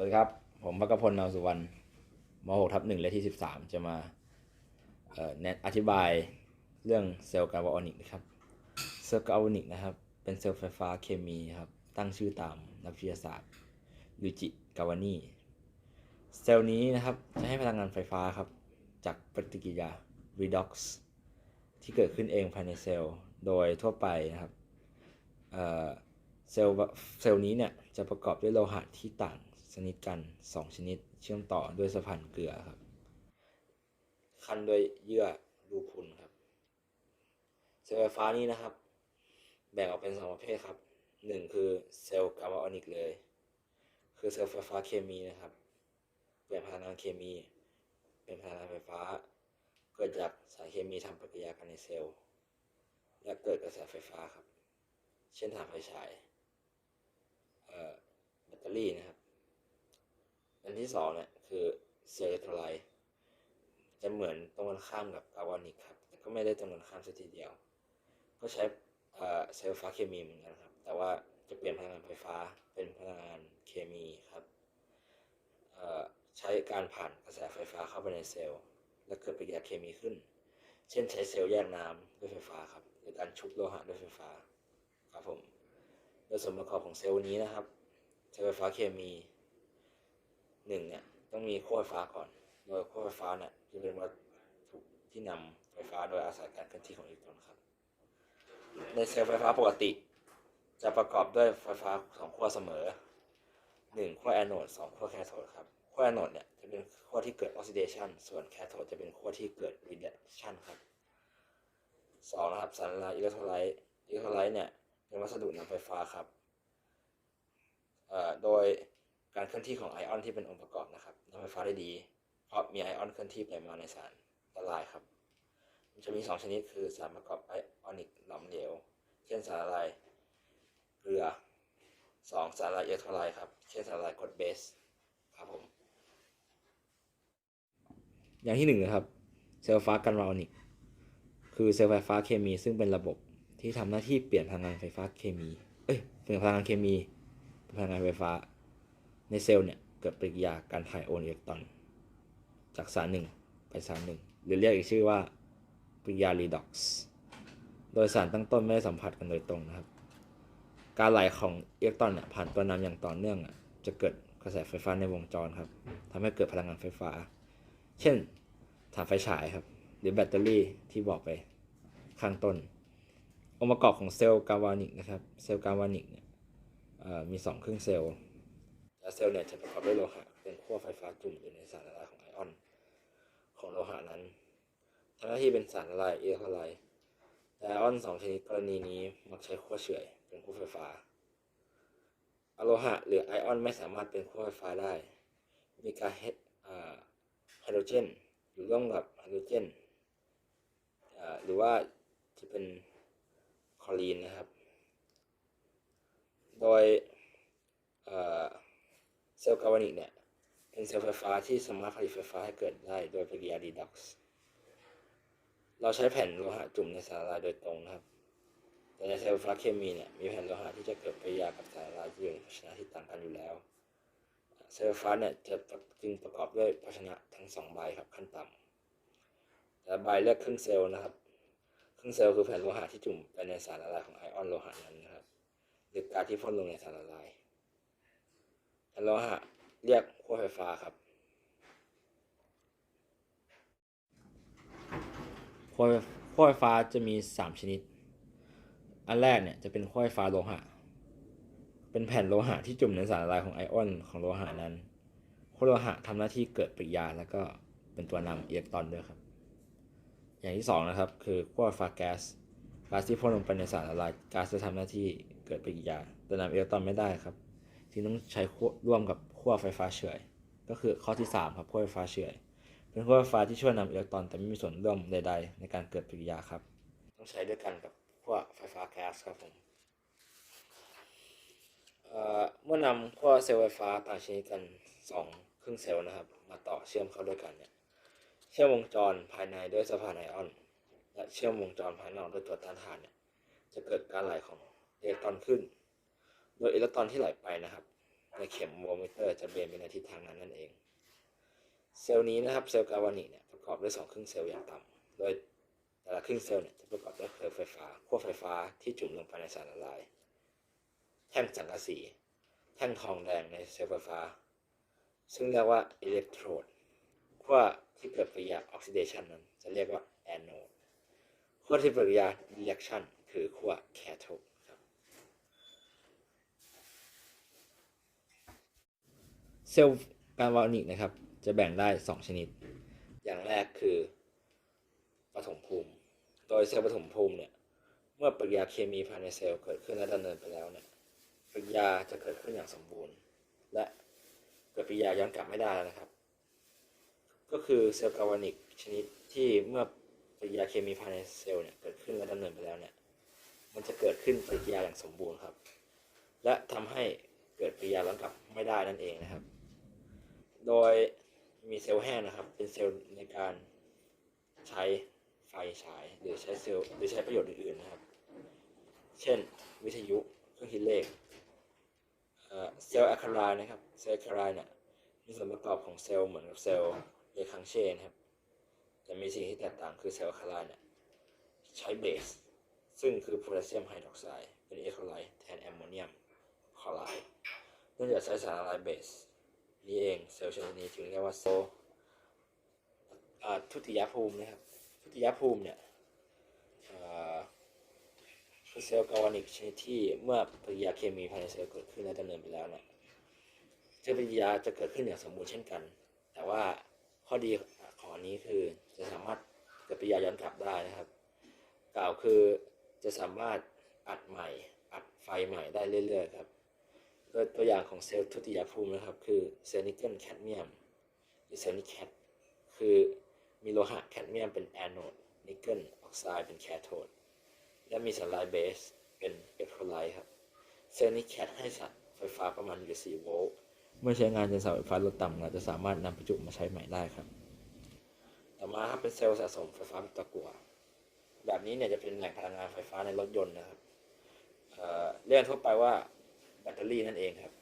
สวัสดีครับ ผมพักพลนาสุวรรณม .6 ทับหนึ่งเลขที่ 13 จะมาเอ่อแนะอธิบายเรื่องเซลล์กาบออนิกนะครับ เซลล์กาบออนิกนะครับ เป็นเซลล์ไฟฟ้าเคมีครับ ตั้งชื่อตามนักวิทยาศาสตร์ยูจิกาวานีเซลล์นี้นะครับ จะให้พลังงานไฟฟ้าครับ จากปฏิกิริยา redox ที่เกิดขึ้นเองภายในเซลล์ โดยทั่วไปนะครับเซลล์เซลล์นี้เนี่ยจะประกอบด้วยโลหะที่ต่าง นิดกัน 2 ชนิด เชื่อมต่อด้วยสะพานเกลือครับ คันโดยเยื่อรูพุนครับเซลล์ไฟฟ้านี้นะครับ แบ่งออกเป็นสองประเภทครับหนึ่งคือเซลล์กาบาออนิกเลย คือเซลล์ไฟฟ้าเคมีนะครับ เปลี่ยนพลังงานเคมี เป็นพลังงานไฟฟ้า เกิดจากสารเคมีทำปฏิกิริยากันในเซลล์ และเกิดกระแสไฟฟ้าครับ เช่นถ่านไฟฉายแบตเตอรี่นะครับ อันที่สองเนี่ยคือเซลล์เลโทไลต์จะเหมือนตรงกันข้ามกับกาบานิกครับแต่ก็ไม่ได้ตรงกันข้ามสัทีเดียว ก็ใช้เซลล์ไฟฟ้าเคมีเหมือนกันครับ แต่ว่าจะเปลี่ยนพลังงานไฟฟ้าเป็นพลังงานเคมีครับใช้การผ่านกระแสไฟฟ้าเข้าไปในเซลล์ และเกิดปฏิกิริยาเคมีขึ้น เช่นใช้เซลล์แยกน้ำด้วยไฟฟ้าครับหรือการชุบโลหะด้วยไฟฟ้าครับผมโดยส่วนประกอบของเซลล์นี้นะครับเซลล์ไฟฟ้าเคมี หนึ่งเนี่ยต้องมีขั้วไฟฟ้าก่อน โดยขั้วไฟฟ้าเนี่ยจะเป็นวัตถุที่นำไฟฟ้าโดยอาศัยการเคลื่อนที่ของอิเล็กตรอนครับ ในเซลล์ไฟฟ้าปกติ จะประกอบด้วยไฟฟ้าสองขั้วเสมอหนึ่งขั้วแอนโนดสองขั้วแคโทดครับขั้วแอนโนดเนี่ยจะเป็นขั้วที่เกิดออกซิเดชันส่วนแคโทดจะเป็นขั้วที่เกิดรีดักชันครับสองนะครับสารละลายอิเล็กโทรไลต์อิเล็กโทรไลต์เนี่ยเป็นวัสดุนำไฟฟ้าครับเอ่อโดย การเคลื่อนที่ของไอออนที่เป็นองค์ประกอบนะครับนำไฟฟ้าได้ดี เพราะมีไอออนเคลื่อนที่ไปมาในสารละลายครับ มันจะมีสองชนิดคือสารประกอบไอออนิกหลอมเหลว เช่นสารละลายเกลือสองสารละลายอิเล็กโทรไลต์ครับ เช่นสารละลายกรดเบสครับผม อย่างที่หนึ่งนะครับ เซลล์ไฟฟ้ากันวาออนิก คือเซลล์ไฟฟ้าเคมี ซึ่งเป็นระบบที่ทำหน้าที่เปลี่ยนพลังงานไฟฟ้าเคมี เอ้ย เปลี่ยนพลังงานเคมีเป็นพลังงานไฟฟ้า ในเซลล์เนี่ยเกิดปฏิกิริยาการถ่ายโอนอิเล็กตรอน จากสารหนึ่งไปสารหนึ่งหรือเรียกอีกชื่อว่าปฏิกิริยา redox โดยสารตั้งต้นไม่ได้สัมผัสกันโดยตรงนะครับ การไหลของอิเล็กตรอนเนี่ยผ่านตัวนำอย่างต่อเนื่องอะจะเกิดกระแสไฟฟ้าในวงจรครับทำให้เกิดพลังงานไฟฟ้า เช่นถ่านไฟฉายครับ หรือแบตเตอรี่ที่บอกไปข้างต้น องค์ประกอบของเซลล์กาวานิกนะครับ เซลล์กาวานิกเนี่ยเอ่อมี 2 ครึ่งเซลล์ และเซลล์เนี่ยจะประกอบด้วยโลหะเป็นขั้วไฟฟ้าจุ่มอยู่ในสารละลายของไอออน ของโลหะนั้นทำหน้าที่เป็นสารละลายอิเล็กโทรไลต์ไอออนสองชนิดกรณีนี้มักใช้ขั้วเฉื่อยเป็นขั้วไฟฟ้าอะโลหะหรือไอออนไม่สามารถเป็นขั้วไฟฟ้าได้ มีการไฮโดรเจนอยู่ร่วมกับไฮโดรเจนหรือว่าจะเป็นคลอรีนนะครับ โดย เซลล์กาวานิกเนี่ยเป็นเซลล์ไฟฟ้าที่สามารถผลิตไฟฟ้าให้เกิดได้โดยปฏิกิริยา redox เราใช้แผ่นโลหะจุ่มในสารละลายโดยตรงนะครับ แต่ในเซลล์ไฟฟ้าเคมีเนี่ยมีแผ่นโลหะที่จะเกิดปฏิกิริยากับสารละลายอยู่ในภาชนะที่ต่างกันอยู่แล้ว เซลล์ไฟฟ้าเนี่ยจะจึงประกอบด้วยภาชนะทั้งสองใบครับขั้นต่ำแต่ใบเลือกครึ่งเซลล์นะครับครึ่งเซลล์คือแผ่นโลหะที่จุ่มไปในสารละลายของไอออนโลหะนั้นนะครับหรือการที่พ่นลงในสารละลาย โลหะเรียกขั้วไฟฟ้าครับขั้วขั้วไฟฟ้าจะมี 3 ชนิด อันแรกเนี่ยจะเป็นขั้วไฟฟ้าโลหะ เป็นแผ่นโลหะที่จุ่มในสารละลายของไอออนของโลหะนั้นขั้วโลหะทำหน้าที่เกิดปฏิกิริยาแล้วก็เป็นตัวนำอิเล็กตรอนด้วยครับ อย่างที่สองนะครับ คือขั้วไฟฟ้าแก๊สก๊าซที่พ่นลงไปในสารละลายก๊าซจะทำหน้าที่เกิดปฏิกิริยาแต่นำอิเล็กตรอนไม่ได้ครับ ที่ต้องใช้ร่วมกับขั้วไฟฟ้าเฉื่อยก็คือข้อที่ 3 ครับขั้วไฟฟ้าเฉื่อยเป็นขั้วไฟฟ้าที่ช่วยนำอิเล็กตรอนแต่ไม่มีส่วนร่วมใด ๆ ในการเกิดปฏิกิริยาครับ ต้องใช้ด้วยกันกับขั้วไฟฟ้าแก๊สครับผมเอ่อเมื่อนำขั้วเซลล์ไฟฟ้าต่างชนิดกัน 2 ครึ่งเซลล์นะครับ มาต่อเชื่อมเข้าด้วยกันเนี่ยเชื่อมวงจรภายในด้วยสะพานไอออน และเชื่อมวงจรภายนอกด้วยตัวต้านทานเนี่ยจะเกิดการไหลของอิเล็กตรอนขึ้น โดยอิเล็กตรอนที่ไหลไปนะครับ ในเข็มโวลต์มิเตอร์จะเบนไปในทิศทางนั้นนั่นเอง เซลล์นี้นะครับเซลล์กาวานิเนี่ยประกอบด้วยสองครึ่งเซลล์อย่างต่ำโดยแต่ละครึ่งเซลล์เนี่ยจะประกอบด้วยเครือไฟฟ้าขั้วไฟฟ้าที่จุ่มลงไปในสารละลาย แท่งสังกะสี แท่งทองแดงในเซลล์ไฟฟ้า ซึ่งเรียกว่าอิเล็กโทรดขั้วที่เกิดปฏิกิริยาออกซิเดชันนั้นจะเรียกว่าแอนโนดขั้วที่ปฏิกิริยารีแอคชันคือขั้วแคโทดครับ เซลล์การวานิกนะครับ จะแบ่งได้ 2 ชนิด อย่างแรกคือปฐมภูมิ โดยเซลล์ปฐมภูมิเนี่ย เมื่อปฏิกิริยาเคมีภายในเซลล์เกิดขึ้นและดำเนินไปแล้วเนี่ยปฏิกิริยาจะเกิดขึ้นอย่างสมบูรณ์ และเกิดปฏิกิริยาย้อนกลับไม่ได้แล้วนะครับ ก็คือเซลล์กาวานิกชนิดที่เมื่อปฏิกิริยาเคมีภายในเซลล์เนี่ยเกิดขึ้นและดำเนินไปแล้วเนี่ย มันจะเกิดขึ้นปฏิกิริยาอย่างสมบูรณ์ครับ และทำให้เกิดปฏิกิริยาย้อนกลับไม่ได้นั่นเองนะครับ โดยมีเซลล์แห้งนะครับ เป็นเซลล์ในการใช้ไฟฉายหรือใช้เซลล์หรือใช้ประโยชน์อื่นๆนะครับ เช่น วิทยุเครื่องคิดเลขเซลล์อะคาไรน์นะครับ เซลล์อะคาไรเนี่ยมีส่วนประกอบของเซลล์เหมือนกับเซลล์เลคังเช่นครับ แต่มีสิ่งที่แตกต่างคือเซลล์อะคาไรเนี่ยใช้เบส ซึ่งคือโพแทสเซียมไฮดรอกไซด์เป็นเอโคไลท์แทนแอมโมเนียมคลอไรด์เนื่องจากใช้สารละลายเบส นี่เองเซลล์ชนิดนี้ถึงเรียกว่าโซทุติยภูมินะครับ ทุติยภูมิเนี่ยคือเซลล์กาวานิกชนิดที่เมื่อปฏิกิริยาเคมีภายในเซลล์เกิดขึ้นและดำเนินไปแล้วเนี่ยเจ้าปฏิกิริยาจะเกิดขึ้นอย่างสมบูรณ์เช่นกัน แต่ว่าข้อดีของนนี้คือจะสามารถเกิดปฏิกิริยาย้อนกลับได้นะครับ กล่าวคือจะสามารถอัดใหม่ อัดไฟใหม่ได้เรื่อยๆครับ โดยตัวอย่างของเซลล์ทุติยภูมินะครับ คือเซลล์นิกเกิลแคดเมียมหรือเซลล์นิกแคดคือมีโลหะแคดเมียมเป็นแอนโนดนิกเกิลออกไซด์เป็นแคโทดและมีสารไลเบสเป็นเอโทไลท์ครับ เซลล์นิกแคดให้สัตว์ไฟฟ้าประมาณ1.4โวลต์เมื่อใช้งานจนเสาไฟฟ้าลดต่ำเราจะสามารถนำประจุมาใช้ใหม่ได้ครับ ต่อมาครับเป็นเซลล์สะสมไฟฟ้าตะกั่วแบบนี้เนี่ยจะเป็นแหล่งพลังงานไฟฟ้าในรถยนต์นะครับเอ่อเรียกทั่วไปว่า ตเตอรี่นั่นเองครับ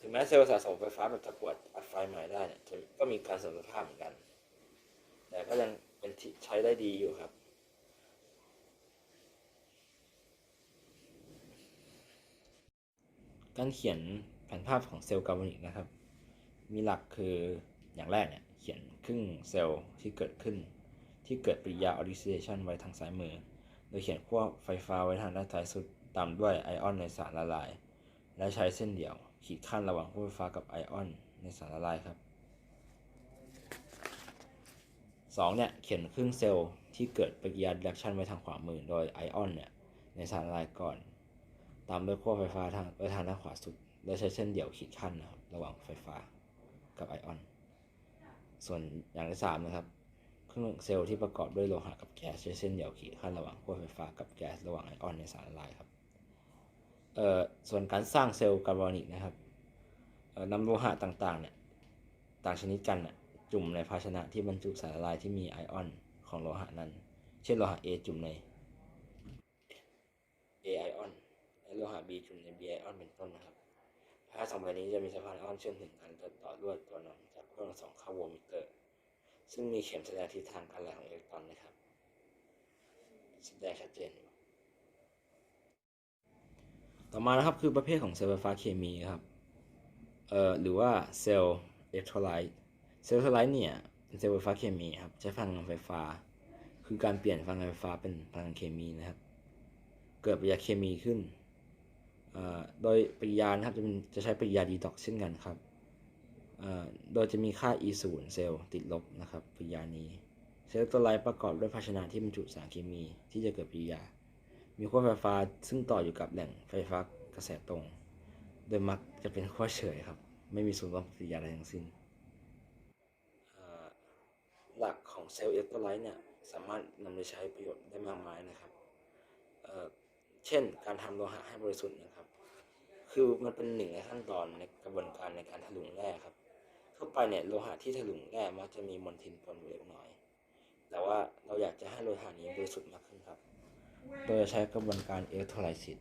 ถึงแม้เซลล์สะสมไฟฟ้าแบบตะกรวดอัดไฟใหม่ได้เนี่ยจะก็มีการเสื่อมสภาพเหมือนกัน แต่ก็ยังเป็นที่ใช้ได้ดีอยู่ครับการเขียนแผนภาพของเซลล์กาลวนิกนะครับ มีหลักคืออย่างแรกเนี่ยเขียนครึ่งเซลล์ที่เกิดขึ้น ที่เกิดปฏิกิริยาออกซิเดชันไว้ทางซ้ายมือ โดยเขียนขั้วไฟฟ้าไว้ทางด้านซ้ายสุดตามด้วยไอออนในสารละลาย และใช้เส้นเดี่ยว ขีดขั้นระหว่างขั้วไฟฟ้ากับไอออนในสารละลายครับ 2 เนี่ยเขียนครึ่งเซลล์ที่เกิดปฏิกิริยา reaction ไว้ทางขวามือ โดยไอออนเนี่ยในสารละลายก่อน ตามด้วยขั้วไฟฟ้าทางไว้ทางด้านขวาสุด และใช้เส้นเดี่ยวขีดขั้นนะครับระหว่างไฟฟ้ากับไอออน ส่วนอย่างที่สามนะครับครื่งเซลล์ที่ประกอบด้วยโลหะกับแก๊สใช้เส้นเดี่ยวขีดขั้นระหว่างขั้วไฟฟ้ากับแก๊สระหว่างไอออนในสารละลายครับ ส่วนการสร้างเซลล์กาลวานิกนะครับนำโลหะต่างๆเนี่ยต่างชนิดกันจุ่มในภาชนะที่บรรจุสารละลายที่มีไอออนของโลหะนั้น เช่นโลหะ A จุ่มใน A ไอออนและโลหะ B จุ่มใน B ไอออนเป็นต้นนะครับผ้าสองใบนี้จะมีสะพานไอออนเชื่อมถึงกันโดยต่อลวดตัวนำจากเครื่องสองเข้าโวลต์มิเตอร์ ซึ่งมีเข็มแสดงทิศทางการไหลของอิเล็กตรอนนะครับแสดงชัดเจนอยู่ ต่อมานะครับคือประเภทของเซลล์ไฟฟ้าเคมีครับเอ่อหรือว่าเซลล์อิเล็กโทรไลต์เซลล์อิเล็กโทรไลต์เนี่ยเป็นเซลล์ไฟฟ้าเคมีครับใช้พลังงานไฟฟ้า คือการเปลี่ยนพลังงานไฟฟ้าเป็นพลังงานเคมีนะครับ เกิดปฏิกิริยาเคมีขึ้นเอ่อโดยปฏิกิริยานะครับจะเป็นจะใช้ปฏิกิริยาดีด็อกเช่นกันครับเอ่อโดยจะมีค่า e 0เซลล์ติดลบนะครับปฏิกิริยานี้ เซลล์อิเล็กโทรไลต์ประกอบด้วยภาชนะที่บรรจุสารเคมีที่จะเกิดปฏิกิริยา มีขั้วไฟฟ้าซึ่งต่ออยู่กับแหล่งไฟฟ้ากระแสตรง โดยมักจะเป็นขั้วเฉยครับ ไม่มีส่วนร่วมปฏิกิริยาอะไรทั้งสิ้นหลักของเซลล์อิเล็กโทรไลต์เนี่ยสามารถนำไปใช้ประโยชน์ได้มากมายนะครับเเช่นการทำโลหะให้บริสุทธิ์นะครับ คือมันเป็นหนึ่งในขั้นตอนในกระบวนการในการถลุงแร่ครับทั่วไปเนี่ยโลหะที่ถลุงแร่มักจะมีมลทินปนอยู่เล็กน้อย แต่ว่าเราอยากจะให้โลหะนี้บริสุทธิ์มากขึ้นครับ โดยใช้กระบวนการอิเล็กโทรไลซิส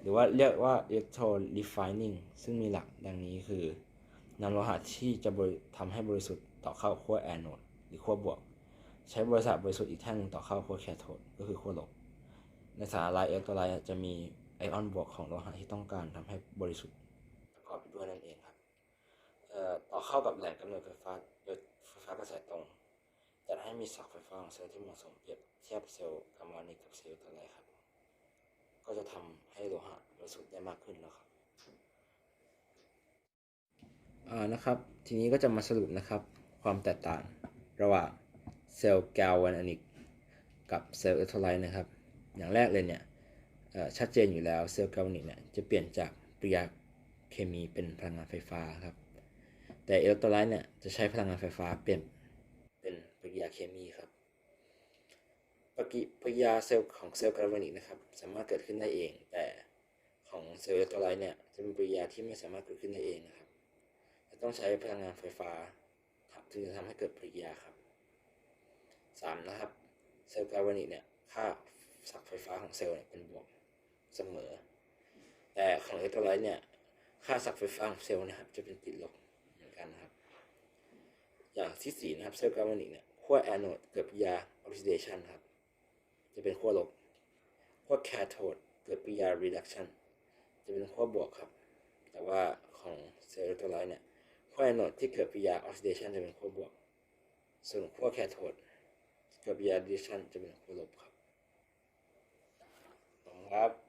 หรือว่าเรียกว่า electrorefining ซึ่งมีหลักดังนี้คือนำโลหะที่จะบริทำให้บริสุทธิ์ต่อเข้าขั้วแอนโนดหรือขั้วบวก ใช้บริษัทบริสุทธิ์อีกแท่งหนึ่งต่อเข้าขั้วแคโทดก็คือขั้วลบ ในสารละลายอิเล็กโทรไลต์จะมีไอออนบวกของโลหะที่ต้องการทำให้บริสุทธิ์ประกอบไปด้วยนั่นเองครับต่อเข้ากับแหล่งกำเนิดไฟฟ้าโดยไฟฟ้ากระแสตรง ให้มีศักย์ไฟฟ้าของเซลล์ที่เหมาะสมเปรียบเทียบเซลล์กัมมันนิกกับเซลล์อิเล็กโทรไลครับ ก็จะทำให้โลหะบริสุทธิ์ได้มากขึ้นแล้วครับอ่านะครับ ทีนี้ก็จะมาสรุปนะครับ ความแตกต่างระหว่างเซลล์แกลวานิกกับเซลล์เล็กโทไลต์นะครับ อย่างแรกเลยเนี่ยชัดเจนอยู่แล้วเซลล์แกลวานิกเนี่ยจะเปลี่ยนจากปริยาเคมีเป็นพลังงานไฟฟ้าครับ แต่เอลโทรไลต์เนี่ยจะใช้พลังงานไฟฟ้าเปลี่ยน ยาเคมีครับปฏิกิริยาเซลล์ของเซลล์กาลวานิกนะครับสามารถเกิดขึ้นได้เอง แต่ของเซลล์อิเล็กโทรไลต์เนี่ยจะเป็นปฏิกิริยาที่ไม่สามารถเกิดขึ้นได้เองนะครับจะต้องใช้พลังงานไฟฟ้าถึงจะทำให้เกิดปฏิกิริยาครับสามนะครับเซลล์กาลวานิกเนี่ยค่าศักไฟฟ้าของเซลล์เนี่ยเป็นบวกเสมอ แต่ของอิเล็กโทรไลต์เนี่ยค่าศักไฟฟ้าของเซลล์นะครับจะเป็นติดลบเหมือนกันนะครับ อย่างที่สี่นะครับเซลล์กาลวานิกเนี่ย ขั้วแอนโนดเกิดปฏิกิริยาออกซิเดชันครับ จะเป็นขั้วลบขั้วแคโทดเกิดปฏิกิริยา reduction จะเป็นขั้วบวกครับ แต่ว่าของเซลล์อิเล็กโทรไลต์เนี่ยขั้วแอนโนดที่เกิดปฏิกิริยา oxidation จะเป็นขั้วบวก ส่วนขั้วแคโทดเกิดปฏิกิริยา reduction จะเป็นขั้วลบครับครับ